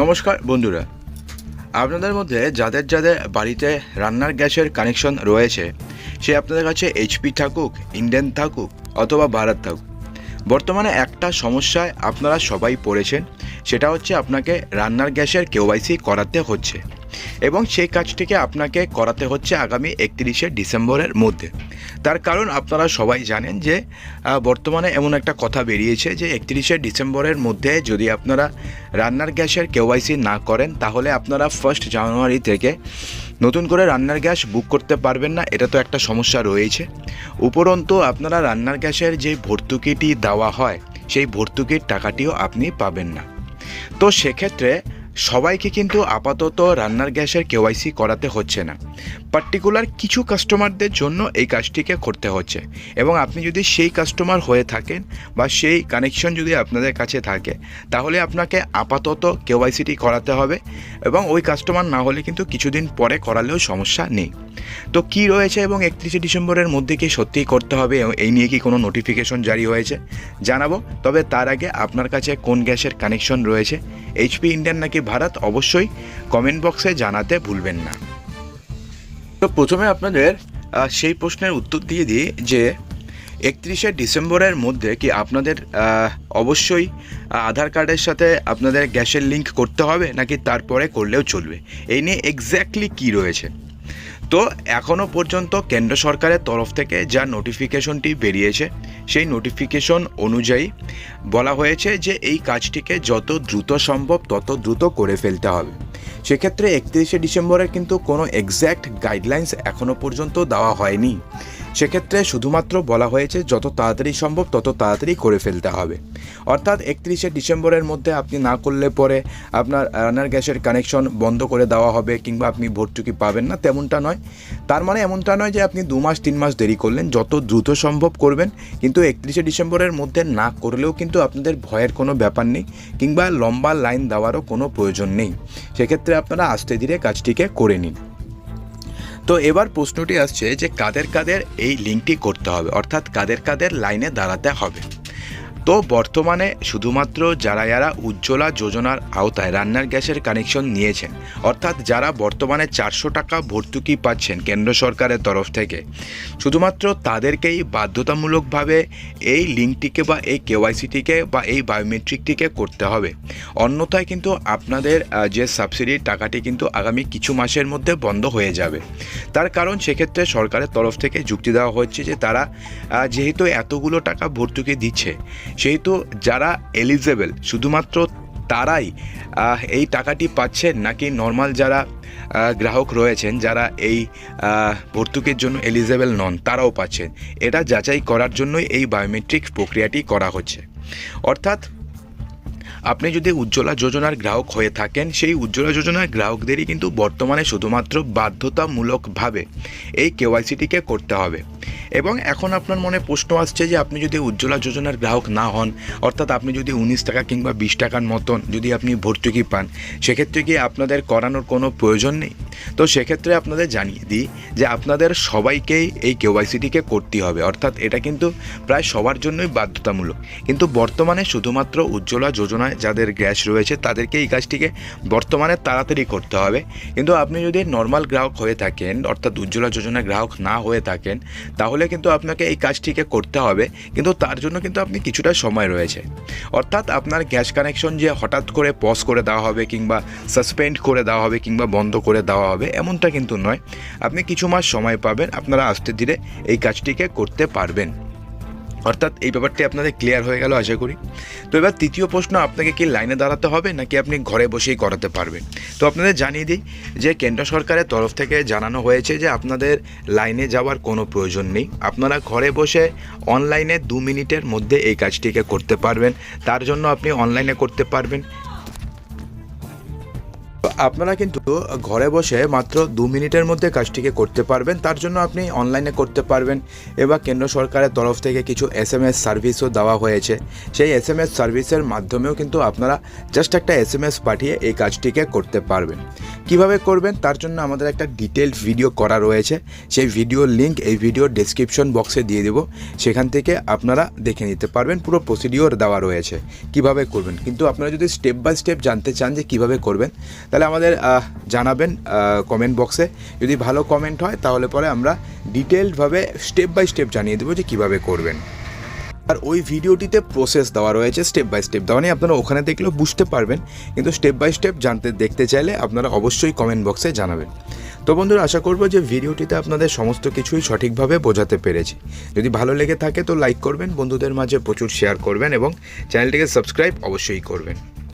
নমস্কার, বন্ধুরা। আপনাদের মধ্যে যাদের যাদের বাড়িতে রান্নার গ্যাসের কানেকশন রয়েছে, সে আপনাদের কাছে এইচপি থাকুক ইন্ডিয়ান থাকুক, অথবা ভারত থাকুক, বর্তমানে একটা সমস্যায় আপনারা সবাই পড়েছেন, সেটা হচ্ছে আপনাকে রান্নার গ্যাসের কেওয়াইসি করাতে হচ্ছে। এবং সেই কাজটিকে আপনাকে করাতে হচ্ছে আগামী একত্রিশে ডিসেম্বরের মধ্যে। তার কারণ আপনারা সবাই জানেন যে বর্তমানে এমন একটা কথা বেরিয়েছে যে, একত্রিশে ডিসেম্বরের মধ্যে যদি আপনারা রান্নার গ্যাসের কেওয়াইসি না করেন, তাহলে আপনারা ফার্স্ট জানুয়ারি থেকে নতুন করে রান্নার গ্যাস বুক করতে পারবেন না, এটা তো একটা সমস্যা রয়েছে। উপরন্তু আপনারা রান্নার গ্যাসের যে ভর্তুকিটি দেওয়া হয়, সেই ভর্তুকির টাকাটিও আপনি পাবেন না। তো সেক্ষেত্রে সবাইকে কিন্তু আপাতত রান্নার গ্যাসের কেওয়াইসি করাতে হচ্ছে না। পার্টিকুলার কিছু কাস্টমারদের জন্য এই কাজটিকে করতে হচ্ছে। এবং আপনি যদি সেই কাস্টমার হয়ে থাকেন বা সেই কানেকশন যদি আপনাদের কাছে থাকে, তাহলে আপনাকে আপাতত কেওয়াইসিটি করাতে হবে এবং ওই কাস্টমার না হলে কিন্তু কিছুদিন পরে করালেও সমস্যা নেই। তো কি রয়েছে এবং একত্রিশে ডিসেম্বরের মধ্যে কি সত্যিই করতে হবে এই নিয়ে কি কোনো নোটিফিকেশন জারি হয়েছে? জানাব, তবে তার আগে আপনার কাছে কোন গ্যাসের কানেকশন রয়েছে? এইচপি ইন্ডিয়ান নাকি ভারত অবশ্যই কমেন্ট বক্সে জানাতে ভুলবেন না। তো প্রথমে আপনাদের সেই প্রশ্নের উত্তর দিয়ে দিই যে, একত্রিশে ডিসেম্বরের মধ্যে কি আপনাদের অবশ্যই আধার কার্ডের সাথে আপনাদের গ্যাসের লিঙ্ক করতে হবে নাকি তারপরে করলেও চলবে? এই নিয়ে এক্স্যাক্টলি কী রয়েছে? তো এখনও পর্যন্ত কেন্দ্র সরকারের তরফ থেকে যা নোটিফিকেশনটি বেরিয়েছে, সেই নোটিফিকেশন অনুযায়ী বলা হয়েছে যে এই কাজটিকে যত দ্রুত সম্ভব তত দ্রুত করে ফেলতে হবে। সেক্ষেত্রে একত্রিশে ডিসেম্বরের কিন্তু কোনো এক্স্যাক্ট গাইডলাইন্স এখনও পর্যন্ত দেওয়া হয়নি। সেক্ষেত্রে শুধুমাত্র বলা হয়েছে যত তাড়াতাড়ি সম্ভব তত তাড়াতাড়ি করে ফেলতে হবে। অর্থাৎ একত্রিশে ডিসেম্বরের মধ্যে আপনি না করলে পরে আপনার রান্নার গ্যাসের কানেকশন বন্ধ করে দেওয়া হবে কিংবা আপনি ভর্তুকি পাবেন না, তেমনটা নয়। তার মানে এমনটা নয় যে আপনি দু মাস তিন মাস দেরি করলেন, যত দ্রুত সম্ভব করবেন। কিন্তু একত্রিশে ডিসেম্বরের মধ্যে না করলেও কিন্তু আপনাদের ভয়ের কোনো ব্যাপার নেই কিংবা লম্বা লাইন দেওয়ারও কোনো প্রয়োজন নেই। সেক্ষেত্রে আপনারা আস্তে ধীরে কাজটিকে করে নিন। তো এবার প্রশ্নটি আসছে যে কাদের কাদের এই লিঙ্কটি করতে হবে, অর্থাৎ কাদের কাদের লাইনে দাঁড়াতে হবে। তো বর্তমানে শুধুমাত্র যারা যারা উজ্জ্বলা যোজনার আওতায় রান্নার গ্যাসের কানেকশন নিয়েছেন, অর্থাৎ যারা বর্তমানে চারশো টাকা ভর্তুকি পাচ্ছেন কেন্দ্র সরকারের তরফ থেকে, শুধুমাত্র তাদেরকেই বাধ্যতামূলকভাবে এই লিঙ্কটিকে বা এই কেওয়াইসিটিকে বা এই বায়োমেট্রিকটিকে করতে হবে। অন্যথায় কিন্তু আপনাদের যে সাবসিডির টাকাটি কিন্তু আগামী কিছু মাসের মধ্যে বন্ধ হয়ে যাবে। তার কারণ সেক্ষেত্রে সরকারের তরফ থেকে যুক্তি দেওয়া হচ্ছে যে তারা যেহেতু এতগুলো টাকা ভর্তুকি দিচ্ছে সেহেতু যারা এলিজেবল শুধুমাত্র তারাই এই টাকাটি পাচ্ছেন নাকি নর্মাল যারা গ্রাহক রয়েছেন, যারা এই ভর্তুকির জন্য এলিজেবল নন, তারাও পাচ্ছেন। এটা যাচাই করার জন্যই এই বায়োমেট্রিক প্রক্রিয়াটি করা হচ্ছে। অর্থাৎ, আপনি যদি উজ্জ্বলা যোজনার গ্রাহক হয়ে থাকেন, সেই উজ্জ্বলা যোজনার গ্রাহকদেরই কিন্তু বর্তমানে শুধুমাত্র বাধ্যতামূলকভাবে এই কেওয়াইসিটিকে করতে হবে। এবং এখন আপনার মনে প্রশ্ন আসছে যে আপনি যদি উজ্জ্বলা যোজনার গ্রাহক না হন, অর্থাৎ আপনি যদি উনিশ টাকা কিংবা বিশ টাকার মতন যদি আপনি ভর্তুকি পান, সেক্ষেত্রে কি আপনাদের করানোর কোনো প্রয়োজন নেই? তো সেক্ষেত্রে আপনাদের জানিয়ে দিই যে আপনাদের সবাইকেই এই কেওয়াইসিটিকে করতে হবে। অর্থাৎ এটা কিন্তু প্রায় সবার জন্যই বাধ্যতামূলক। কিন্তু বর্তমানে শুধুমাত্র উজ্জ্বলা যোজনায় যাদের গ্যাস রয়েছে, তাদেরকে এই কাজটিকে বর্তমানে তাড়াতাড়ি করতে হবে। কিন্তু আপনি যদি নর্মাল গ্রাহক হয়ে থাকেন, অর্থাৎ উজ্জ্বলা যোজনার গ্রাহক না হয়ে থাকেন তাহলে কিন্তু আপনাকে এই কাজটিকে করতে হবে, কিন্তু তার জন্য কিন্তু আপনি কিছুটা সময় রয়েছে। অর্থাৎ আপনার গ্যাস কানেকশন যে হঠাৎ করে পজ করে দেওয়া হবে কিংবা সাসপেন্ড করে দেওয়া হবে কিংবা বন্ধ করে দেওয়া হবে, এমনটা কিন্তু নয়। আপনি কিছু মাস সময় পাবেন, আপনারা আস্তে ধীরে এই কাজটিকে করতে পারবেন। অর্থাৎ এই ব্যাপারটি আপনাদের ক্লিয়ার হয়ে গেল, আশা করি। তো এবার তৃতীয় প্রশ্ন, আপনাকে কি লাইনে দাঁড়াতে হবে, নাকি আপনি ঘরে বসেই করাতে পারবেন? তো আপনাদের জানিয়ে দিই যে কেন্দ্র সরকারের তরফ থেকে জানানো হয়েছে যে আপনাদের লাইনে যাওয়ার কোনো প্রয়োজন নেই। আপনারা ঘরে বসে অনলাইনে দু মিনিটের মধ্যে এই কাজটিকে করতে পারবেন। তার জন্য আপনি অনলাইনে করতে পারবেন। আপনারা কিন্তু ঘরে বসে মাত্র দু মিনিটের মধ্যে কাজটিকে করতে পারবেন। তার জন্য আপনি অনলাইনে করতে পারবেন এবার কেন্দ্র সরকারের তরফ থেকে কিছু এস এম এস সার্ভিসও দেওয়া হয়েছে। সেই এস এম এস সার্ভিসের মাধ্যমেও কিন্তু আপনারা জাস্ট একটা এস এম এস পাঠিয়ে এই কাজটিকে করতে পারবেন। কীভাবে করবেন? তার জন্য আমাদের একটা ডিটেলড ভিডিও করা রয়েছে। সেই ভিডিওর লিঙ্ক এই ভিডিওর ডেসক্রিপশন বক্সে দিয়ে দেবো। সেখান থেকে আপনারা দেখে নিতে পারবেন। পুরো প্রসিডিওর দেওয়া রয়েছে। কীভাবে করবেন? কিন্তু আপনারা যদি স্টেপ বাই স্টেপ জানতে চান যে কীভাবে করবেন, তাহলে আমাদের জানাবেন কমেন্ট বক্সে যদি ভালো কমেন্ট হয়, তাহলে পরে আমরা ডিটেলডভাবে স্টেপ বাই স্টেপ জানিয়ে দেবো যে কীভাবে করবেন। আর ওই ভিডিওটিতে প্রসেস দেওয়া রয়েছে স্টেপ বাই স্টেপ দেওয়া নেই। আপনারা ওখানে দেখলেও বুঝতে পারবেন, কিন্তু স্টেপ বাই স্টেপ জানতে, দেখতে চাইলে আপনারা অবশ্যই কমেন্ট বক্সে জানাবেন। তো বন্ধুরা, আশা করব যে ভিডিওটিতে আপনাদের সমস্ত কিছুই সঠিকভাবে বোঝাতে পেরেছি। যদি ভালো লেগে থাকে তো লাইক করবেন, বন্ধুদের মাঝে প্রচুর শেয়ার করবেন এবং চ্যানেলটিকে সাবস্ক্রাইব অবশ্যই করবেন।